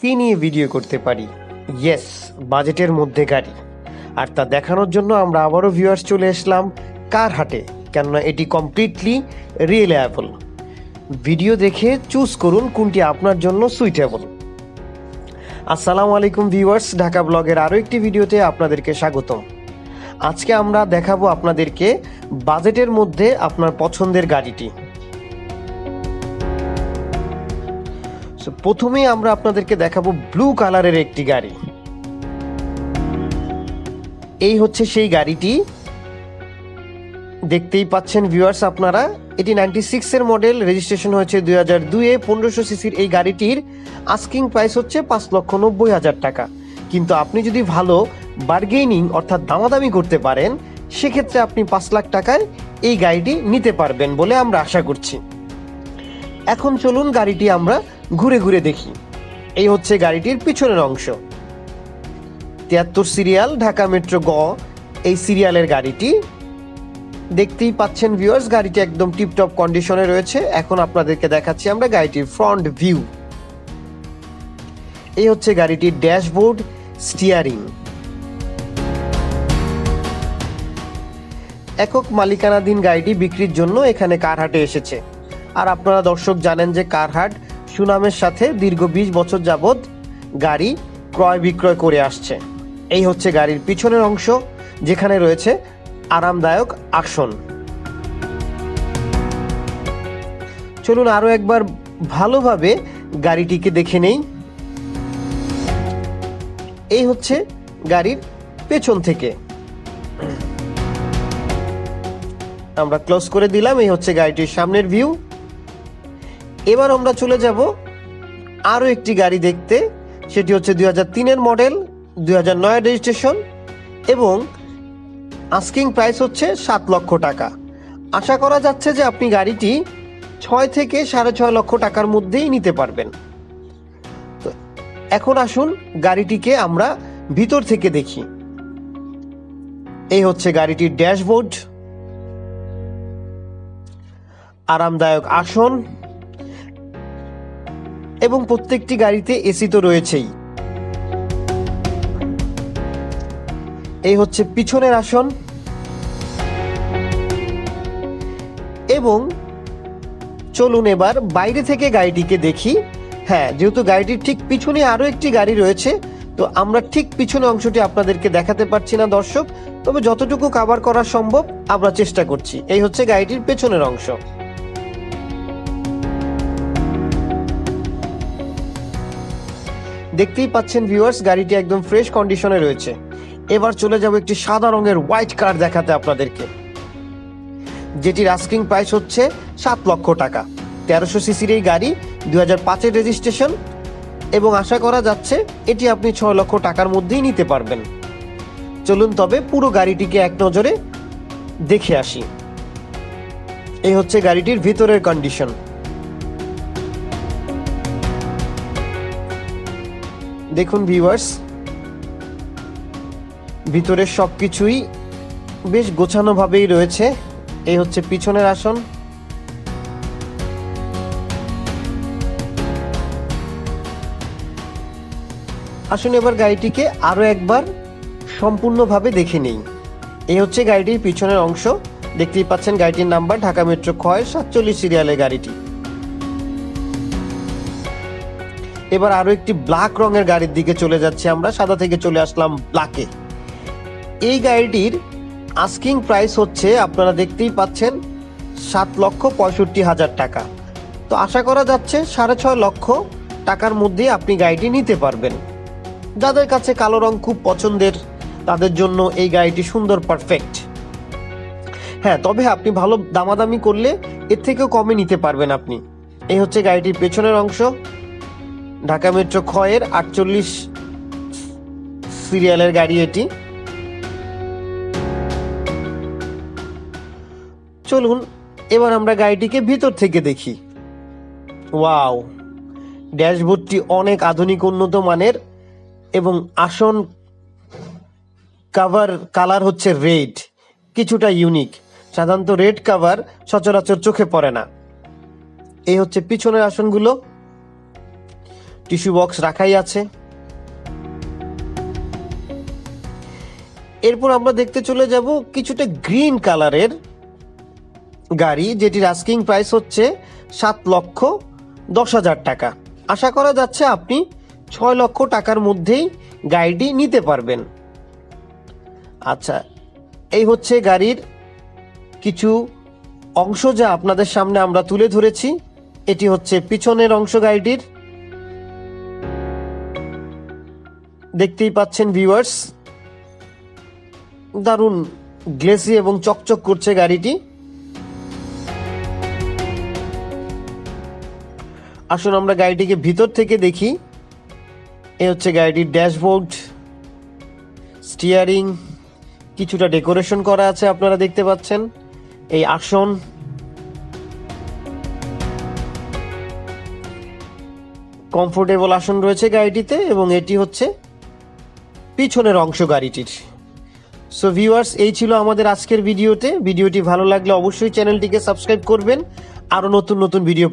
কি নিয়ে ভিডিও করতে পারি? ইয়েস বাজেটের মধ্যে গাড়ি। আর তা দেখানোর জন্য আমরা আবারও ভিউয়ার্স চলে আসলাম কার হাটে, কেননা এটি কমপ্লিটলি রিয়েলেবল ভিডিও দেখে চুজ করুন কোনটি আপনার জন্য সুইটেবল আসসালামু আলাইকুম ভিউয়ার্স ঢাকা ব্লগের আরও একটি ভিডিওতে আপনাদেরকে স্বাগতম। আজকে আমরা দেখাবো আপনাদেরকে বাজেটের মধ্যে আপনার পছন্দের গাড়িটি। So, প্রথমেই আমরা আপনাদেরকে দেখাবো ব্লু কালারের একটি গাড়ি। এই হচ্ছে সেই গাড়িটি। দেখতেই পাচ্ছেন ভিউয়ার্স আপনারা এটি নাইনটি সিক্সের মডেল রেজিস্ট্রেশন হয়েছে দুই হাজার দুইয়ে পনেরোশো সিসির এই গাড়িটির আস্কিং প্রাইস হচ্ছে পাঁচ লক্ষ নব্বই হাজার টাকা। কিন্তু আপনি যদি ভালো বার্গেনিং অর্থাৎ দামাদামি করতে পারেন সেক্ষেত্রে আপনি পাঁচ লাখ টাকায় এই গাড়িটি নিতে পারবেন বলে আমরা আশা করছি। এখন চলুন গাড়িটি আমরা ঘুরে ঘুরে দেখি। এই হচ্ছে গাড়িটির পিছনের অংশ। তিয়াত্তর সিরিয়াল, ঢাকা মেট্রো গ, এই সিরিয়ালের গাড়িটি। দেখতেই পাচ্ছেন ভিউয়ার্স গাড়িটি একদম টিপটপ কন্ডিশনে রয়েছে। এখন আপনাদেরকে দেখাচ্ছি আমরা গাড়িটির ফ্রন্ট ভিউ এই হচ্ছে গাড়িটির ড্যাশবোর্ড স্টিয়ারিং একক মালিকানাধীন গাড়িটি বিক্রির জন্য এখানে কারহাটে এসেছে। আর আপনারা দর্শক জানেন যে কারহাট সুনামের সাথে দীর্ঘ বিশ বছর যাবৎ গাড়ি ক্রয় বিক্রয় করে আসছে। এই হচ্ছে গাড়ির পিছনের অংশ, যেখানে রয়েছে আরামদায়ক আসন। চলুন আরও একবার ভালোভাবে গাড়িটিকে দেখে নেই। এই হচ্ছে গাড়ির পেছন থেকে। আমরা ক্লোজ করে দিলাম, এই হচ্ছে গাড়িটির সামনের ভিউ। এবার আমরা চলে যাব আরও একটি গাড়ি দেখতে। সেটি হচ্ছে দুই হাজার তিনের মডেল, দুই হাজার নয় রেজিস্ট্রেশন এবং আস্কিং প্রাইস হচ্ছে সাত লক্ষ টাকা। আশা করা যাচ্ছে যে আপনি গাড়িটি ছয় থেকে সাড়ে ছয় লক্ষ টাকার মধ্যেই নিতে পারবেন। তো এখন আসুন গাড়িটিকে আমরা ভিতর থেকে দেখি। এই হচ্ছে গাড়িটির ড্যাশবোর্ড। আরামদায়ক আসন। এবং প্রত্যেকটি গাড়িতে এসি তো রয়েছেই। এই হচ্ছে পিছনের আসন। এবং চলুন এবার বাইরে থেকে গাড়িটিকে দেখি। হ্যাঁ যেহেতু গাড়িটির ঠিক পিছনে আরও একটি গাড়ি রয়েছে, তো আমরা ঠিক পিছনে অংশটি আপনাদেরকে দেখাতে পারছি না দর্শক। তবে যতটুকু কাভার করা সম্ভব আমরা চেষ্টা করছি। এই হচ্ছে গাড়িটির পেছনের অংশ। দেখতেই পাচ্ছেন ভিউয়ার্স গাড়িটি একদম ফ্রেশ কন্ডিশনে রয়েছে। এবার চলে যাব একটি সাদা রঙের হোয়াইট কার দেখাতে আপনাদেরকে। যেটির আস্কিং প্রাইস হচ্ছে সাত লক্ষ টাকা। তেরোশো সিসির এই গাড়ি দু হাজার পাঁচের রেজিস্ট্রেশন এবং আশা করা যাচ্ছে এটি আপনি ছয় লক্ষ টাকার মধ্যেই নিতে পারবেন। চলুন তবে পুরো গাড়িটিকে এক নজরে দেখে আসি। এই হচ্ছে গাড়িটির ভিতরের কন্ডিশন দেখুন ভিউয়ার্স ভিতরের সব কিছুই বেশ গোছানোভাবেই রয়েছে। এই হচ্ছে পিছনের আসন। আসুন এবার গাড়িটিকে আরও একবার সম্পূর্ণভাবে দেখে নেই। এই হচ্ছে গাড়িটির পিছনের অংশ। দেখতেই পাচ্ছেন গাড়িটির নাম্বার ঢাকা মেট্রো খয় সাতচল্লিশ সিরিয়ালের গাড়িটি। এবার আরও একটি ব্ল্যাক রঙের গাড়ির দিকে চলে যাচ্ছি আমরা, সাদা থেকে চলে আসলাম ব্ল্যাকে এই গাড়িটির আস্কিং প্রাইস হচ্ছে, আপনারা দেখতেই পাচ্ছেন, সাত লক্ষ পঁয়ষট্টি হাজার টাকা। তো আশা করা যাচ্ছে সাড়ে ছয় লক্ষ টাকার মধ্যে আপনি গাড়িটি নিতে পারবেন। যাদের কাছে কালো রং খুব পছন্দের, তাদের জন্য এই গাড়িটি সুন্দর পারফেক্ট হ্যাঁ তবে আপনি ভালো দামাদামি করলে এর থেকেও কমে নিতে পারবেন আপনি। এই হচ্ছে গাড়িটির পেছনের অংশ। ঢাকা মেট্রো ক্ষয়ের আটচল্লিশ সিরিয়ালের গাড়ি এটি। চলুন, এবার আমরা গাড়িটিকে ভিতর থেকে দেখি। ওয়াও, ড্যাশবোর্ডটি অনেক আধুনিক, উন্নত মানের এবং আসন কাভার কালার হচ্ছে রেড, কিছুটা ইউনিক। সাধারণত রেড কাভার সচরাচর চোখে পড়ে না। এই হচ্ছে পিছনের আসনগুলো। টিস্যু বক্স রাখাই আছে। এরপর আমরা দেখতে চলে যাব কিছুটা গ্রিন কালারের গাড়ি, যেটির আস্কিং প্রাইস হচ্ছে সাত লক্ষ দশ হাজার টাকা। আশা করা যাচ্ছে আপনি ছয় লক্ষ টাকার মধ্যেই গাড়িটি নিতে পারবেন। আচ্ছা এই হচ্ছে গাড়ির কিছু অংশ যা আপনাদের সামনে আমরা তুলে ধরেছি। এটি হচ্ছে পিছনের অংশ গাড়িটির। দেখতেই পাচ্ছেন ভিউয়ার্স দারুণ গ্লেসি এবং চকচক করছে গাড়িটি। আসুন আমরা গাড়িটিকে ভিতর থেকে দেখি। এ হচ্ছে গাড়িটির ড্যাশবোর্ড স্টিয়ারিং কিছুটা ডেকোরেশন করা আছে আপনারা দেখতে পাচ্ছেন। এই আসন। কমফোর্টেবল আসন রয়েছে গাড়িটিতে এবং এটি হচ্ছে পিছনের অংশ গাড়িটির সো ভিউয়ার্স এই ছিল আমাদের আজকের ভিডিওতে। ভিডিওটি ভালো লাগলে অবশ্যই চ্যানেলটিকে সাবস্ক্রাইব করবেন। আরও নতুন নতুন ভিডিও